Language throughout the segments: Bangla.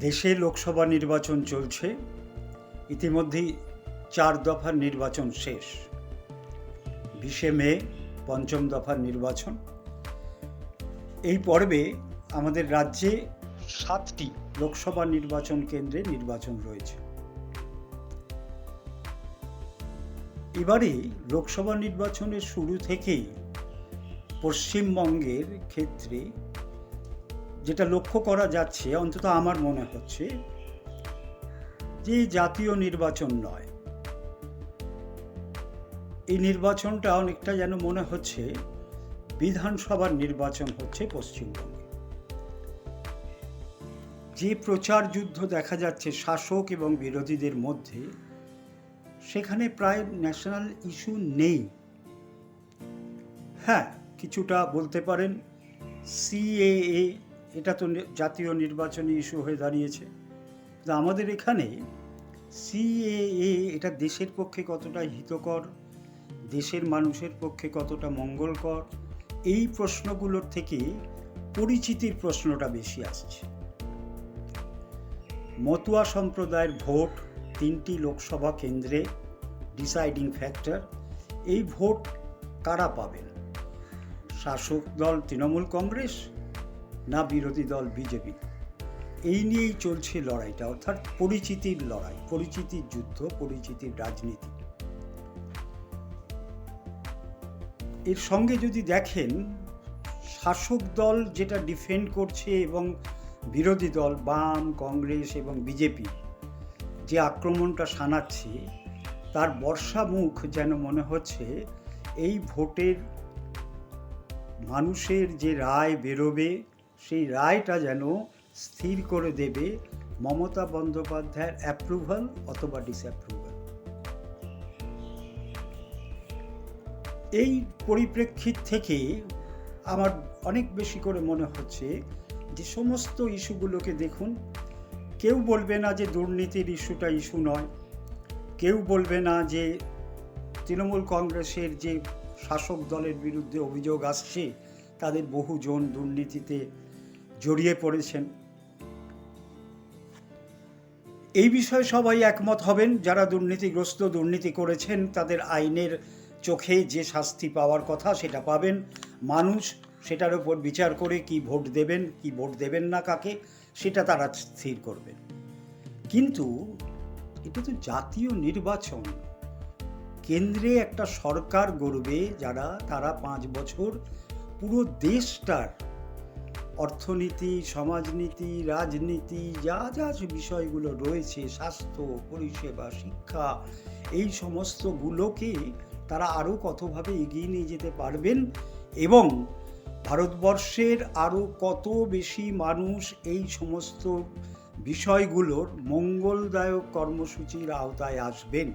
দেশে লোকসভা নির্বাচন চলছে, ইতিমধ্যেই চার দফার নির্বাচন শেষ। বিশে মে পঞ্চম দফার নির্বাচন। এই পর্বে আমাদের রাজ্যে সাতটি লোকসভা নির্বাচন কেন্দ্রে নির্বাচন রয়েছে। এবারে লোকসভা নির্বাচনের শুরু থেকেই পশ্চিমবঙ্গের ক্ষেত্রে যেটা লক্ষ্য করা যাচ্ছে, অন্তত আমার মনে হচ্ছে, যে জাতীয় নির্বাচন নয়। এই নির্বাচনটা অনেকটা যেন মনে হচ্ছে বিধানসভার নির্বাচন হচ্ছে পশ্চিমবঙ্গে। যে প্রচার যুদ্ধ দেখা যাচ্ছে শাসক এবং বিরোধীদের মধ্যে, সেখানে প্রায় ন্যাশনাল ইস্যু নেই। হ্যাঁ কিছুটা বলতে পারেন, সিএএ এটা তো জাতীয় নির্বাচনী ইস্যু হয়ে দাঁড়িয়েছে। কিন্তু আমাদের এখানে সিএএ এটা দেশের পক্ষে কতটা হিতকর? দেশের মানুষের পক্ষে কতটা মঙ্গলকর? এই প্রশ্নগুলোর থেকে পরিচিতির প্রশ্নটা বেশি আসছে। মতুয়া সম্প্রদায়ের ভোট তিনটি লোকসভা কেন্দ্রে ডিসাইডিং ফ্যাক্টর। এই ভোট কারা পাবেন? শাসক দল, তৃণমূল কংগ্রেস না বিরোধী দল বিজেপি। এই নিয়েই চলছে লড়াইটা, অর্থাৎ পরিচিতির লড়াই, পরিচিতির যুদ্ধ, পরিচিতির রাজনীতি। এর সঙ্গে যদি দেখেন, শাসক দল যেটা ডিফেন্ড করছে এবং বিরোধী দল, বাম, কংগ্রেস এবং বিজেপি যে আক্রমণটা শানাচ্ছে, তার বর্ষা মুখ যেন মনে হচ্ছে, এই ভোটের মানুষের যে রায় বেরোবে সেই রায়টা যেন স্থির করে দেবে মমতা বন্দ্যোপাধ্যায়ের অ্যাপ্রুভাল অথবা ডিসঅ্যাপ্রুভাল এই পরিপ্রেক্ষিত থেকে আমার অনেক বেশি করে মনে হচ্ছে যে সমস্ত ইস্যুগুলোকে দেখুন, কেউ বলবে না যে দুর্নীতির ইস্যুটা ইস্যু নয়, কেউ বলবে না যে তৃণমূল কংগ্রেসের যে শাসক দলের বিরুদ্ধে অভিযোগ আসছে, তাদের বহুজন দুর্নীতিতে জড়িয়ে পড়েছেন। এই বিষয়ে সবাই একমত হবেন, যারা দুর্নীতিগ্রস্ত, দুর্নীতি করেছেন, তাদের আইনের চোখে যে শাস্তি পাওয়ার কথা সেটা পাবেন। মানুষ সেটার উপর বিচার করে কি ভোট দেবেন, কি ভোট দেবেন না কাকে, সেটা তারা স্থির করবেন। কিন্তু এটা তো জাতীয় নির্বাচন। কেন্দ্রে একটা সরকার গড়বে যারা, তারা পাঁচ বছর পুরো দেশটার অর্থনীতি, সমাজনীতি, রাজনীতি, যা যা বিষয়গুলো রয়েছে, স্বাস্থ্য, পরিষেবা, শিক্ষা, এই সমস্তগুলোকে তারা আরও কতভাবে এগিয়ে নিয়ে যেতে পারবেন এবং ভারতবর্ষের আরও কত বেশি মানুষ এই সমস্ত বিষয়গুলোর মঙ্গলদায়ক কর্মসূচির আওতায় আসবেন?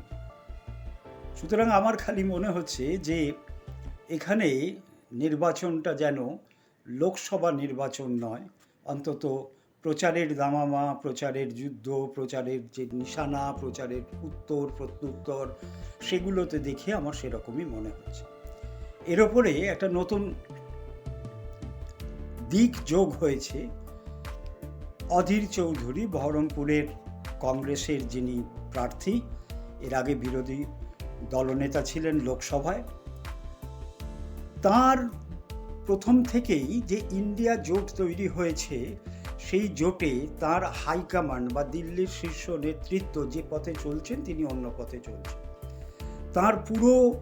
সুতরাং আমার খালি মনে হচ্ছে যে এখানে নির্বাচনটা যেন লোকসভা নির্বাচন নয়, অন্তত প্রচারের দামামা, প্রচারের যুদ্ধ, প্রচারের যে নিশানা, প্রচারের উত্তর, প্রত্যুত্তর, সেগুলোতে দেখে আমার সেরকমই মনে হচ্ছে। এর ওপরে একটা নতুন দিক যোগ হয়েছে। অধীর চৌধুরী বহরমপুরের কংগ্রেসের যিনি প্রার্থী, এর আগে বিরোধী দলনেতা ছিলেন লোকসভায়। তার প্রথম থেকেই যে ইন্ডিয়া জোট তৈরি হয়েছে, সেই জোটে তার হাইকমান্ড বা দিল্লির শীর্ষ নেতৃত্ব যে পথে চলছেন, তিনি অন্য পথে চলছেন। তার পুরো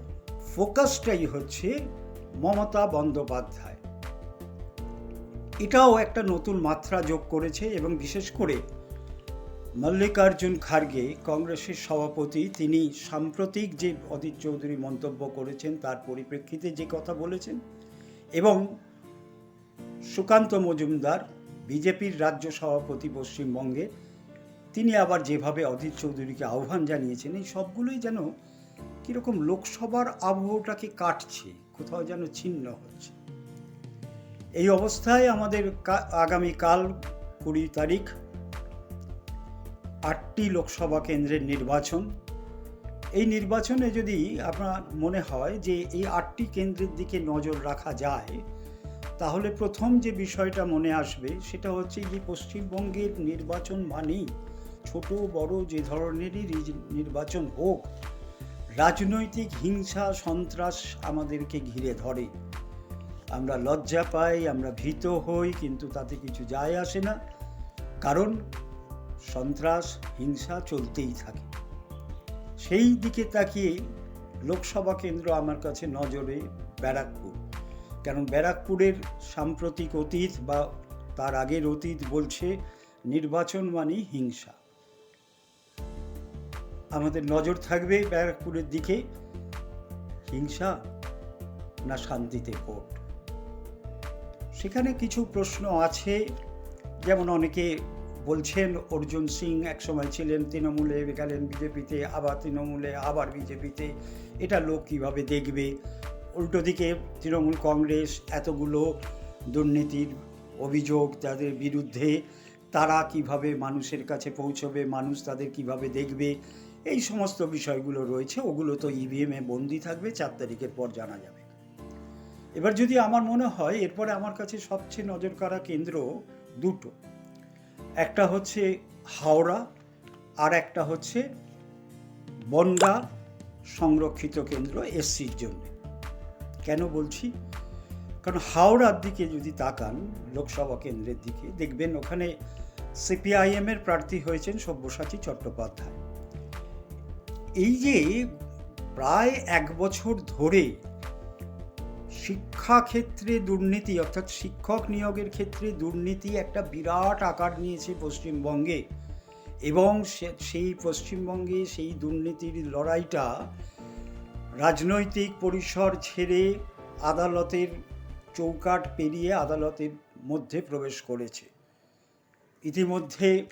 ফোকাসটাই হচ্ছে মমতা বন্দ্যোপাধ্যায়। এটাও একটা নতুন মাত্রা যোগ করেছে এবং বিশেষ করে মল্লিকার্জুন খার্গে, কংগ্রেসের সভাপতি, তিনি সাম্প্রতিক যে অধীর চৌধুরী মন্তব্য করেছেন, তার পরিপ্রেক্ষিতে যে কথা বলেছেন এবং সুকান্ত মজুমদার, বিজেপির রাজ্য সভাপতি পশ্চিমবঙ্গে তিনি আবার যেভাবে অধীর চৌধুরীকে আহ্বান জানিয়েছেন, এই সবগুলোই যেন কীরকম লোকসভার আবহটাকে কাটছে, কোথাও যেন ছিন্ন হচ্ছে। এই অবস্থায় আমাদের আগামীকাল কুড়ি তারিখ, আটটি লোকসভা কেন্দ্রের নির্বাচন এই নির্বাচনে যদি আপনার মনে হয় যে এই আটটি কেন্দ্রের দিকে নজর রাখা যায়, তাহলে প্রথম যে বিষয়টা মনে আসবে সেটা হচ্ছে যে পশ্চিমবঙ্গের নির্বাচন মানেই ছোট, বড় যে ধরনেরই নির্বাচন হোক, রাজনৈতিক হিংসা, সন্ত্রাস আমাদেরকে ঘিরে ধরে। আমরা লজ্জা পাই, আমরা ভীত হই, কিন্তু তাতে কিছু যায় আসে না। কারণ সন্ত্রাস, হিংসা চলতেই থাকে। সেই দিকে তাকিয়ে লোকসভা কেন্দ্র আমার কাছে নজরে ব্যারাকপুর। কারণ ব্যারাকপুরের সাম্প্রতিক অতীত বা তার আগের অতীত বলছে, নির্বাচন মানেই হিংসা। আমাদের নজর থাকবে ব্যারাকপুরের দিকে, হিংসা না শান্তিতে ভোট। সেখানে কিছু প্রশ্ন আছে, যেমন অনেকে বলছেন, অর্জুন সিং একসময় ছিলেন তৃণমূলে, গেলেন বিজেপিতে, আবার তৃণমূলে, আবার বিজেপিতে। এটা লোক কীভাবে দেখবে? উল্টো দিকে তৃণমূল কংগ্রেস এতগুলো দুর্নীতির অভিযোগ তাদের বিরুদ্ধে, তারা কীভাবে মানুষের কাছে পৌঁছবে, মানুষ তাদের কীভাবে দেখবে? এই সমস্ত বিষয়গুলো রয়েছে, ওগুলো তো ইভিএমে বন্দি থাকবে, চার তারিখের পর জানা যাবে। এবার যদি আমার মনে হয়, এরপরে আমার কাছে সবচেয়ে নজর কাড়া কেন্দ্র দুটো। একটা হচ্ছে হাওড়া আর একটা হচ্ছে বনগা সংরক্ষিত কেন্দ্র এসসির জন্য। কেন বলছি? কারণ হাওড়ার দিকে যদি তাকান, লোকসভা কেন্দ্রের দিকে, দেখবেন ওখানে সিপিআইএম এর প্রার্থী হয়েছেন সব্যসাচী চট্টোপাধ্যায়। এই যে প্রায় এক বছর ধরে শিক্ষাক্ষেত্রে দুর্নীতি, অর্থাৎ শিক্ষক নিয়োগের ক্ষেত্রে দুর্নীতি একটা বিরাট আকার নিয়েছে পশ্চিমবঙ্গে। এবং সেই পশ্চিমবঙ্গে সেই দুর্নীতির লড়াইটা রাজনৈতিক পরিসর ছেড়ে আদালতের চৌকাট পেরিয়ে আদালতের মধ্যে প্রবেশ করেছে। ইতিমধ্যে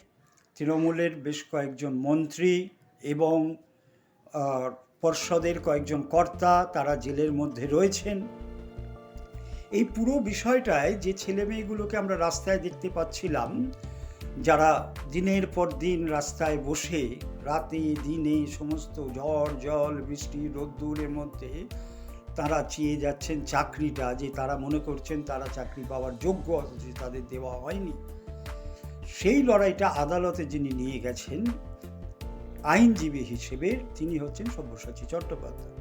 তৃণমূলের বেশ কয়েকজন মন্ত্রী এবং পর্ষদের কয়েকজন কর্তা তারা জেলের মধ্যে রয়েছেন। এই পুরো বিষয়টায় যে ছেলে মেয়েগুলোকে আমরা রাস্তায় দেখতে পাচ্ছিলাম, যারা দিনের পর দিন রাস্তায় বসে রাতে, দিনে সমস্ত ঝড়, জল, বৃষ্টি, রোদ্দুরের মধ্যে তারা চেয়ে যাচ্ছেন চাকরিটা, যে তারা মনে করছেন তারা চাকরি পাওয়ার যোগ্য, অথচ তাদের দেওয়া হয়নি। সেই লড়াইটা আদালতে যিনি নিয়ে গেছেন, আইনজীবী হিসেবে তিনি হচ্ছেন সব্যসাচী চট্টোপাধ্যায়।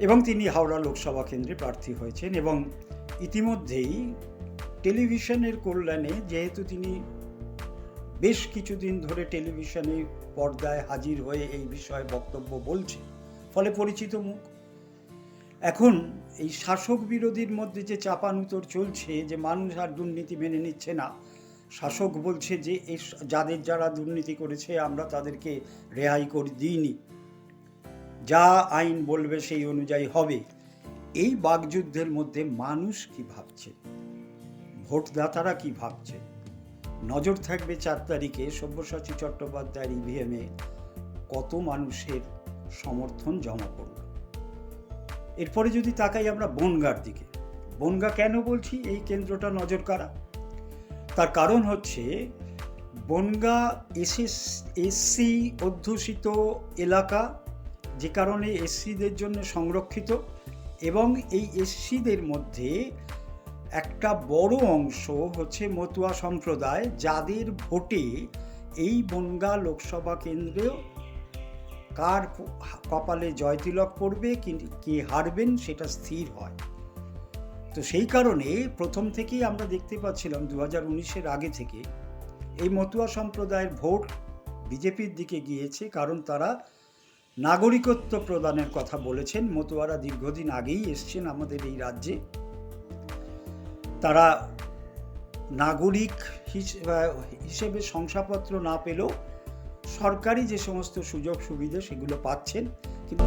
এবং তিনি হাওড়া লোকসভা কেন্দ্রে প্রার্থী হয়েছেন এবং ইতিমধ্যেই টেলিভিশনের কল্যাণে যেহেতু তিনি বেশ কিছুদিন ধরে টেলিভিশনে পর্দায় হাজির হয়ে এই বিষয়ে বক্তব্য বলছে ফলে পরিচিত মুখ। এখন এই শাসক বিরোধীর মধ্যে যে চাপানুতর চলছে, যে মানুষ আর দুর্নীতি মেনে নিচ্ছে না, শাসক বলছে যে যাদের যারা দুর্নীতি করেছে আমরা তাদেরকে রেহাই করে দিইনি। যা আইন বলবে সেই অনুযায়ী হবে। এই বাগযুদ্ধের মধ্যে মানুষ কি ভাবছে? ভোটদাতারা কি ভাবছে? নজর থাকবে চার তারিখে সব্যসাচী চট্টোপাধ্যায়ের ইভিএমে কত মানুষের সমর্থন জমা পড়ল। এরপরে যদি তাকাই আমরা বনগার দিকে। বনগা কেন বলছি? এই কেন্দ্রটা নজর কাড়া তার কারণ হচ্ছে বনগা এসএস এসসি অধ্যুষিত এলাকা যে কারণে এসসিদের জন্য সংরক্ষিত এবং এই এসসিদের মধ্যে একটা বড় অংশ হচ্ছে মতুয়া সম্প্রদায়, যাদের ভোটে এই বনগা লোকসভা কেন্দ্রেও কার কপালে জয়তিলক পড়বে কি- কে হারবেন সেটা স্থির হয়। তো সেই কারণে প্রথম থেকেই আমরা দেখতে পাচ্ছিলাম দু হাজার উনিশের আগে থেকে এই মতুয়া সম্প্রদায়ের ভোট বিজেপির দিকে গিয়েছে, কারণ তারা নাগরিকত্ব প্রদানের কথা বলেছেন। মতুয়ারা দীর্ঘদিন আগেই এসছেন আমাদের এই রাজ্যে। তারা নাগরিক হিস- হিসেবে শংসাপত্র না পেলেও সরকারি যে সমস্ত সুযোগ সুবিধা সেগুলো পাচ্ছেন। কিন্তু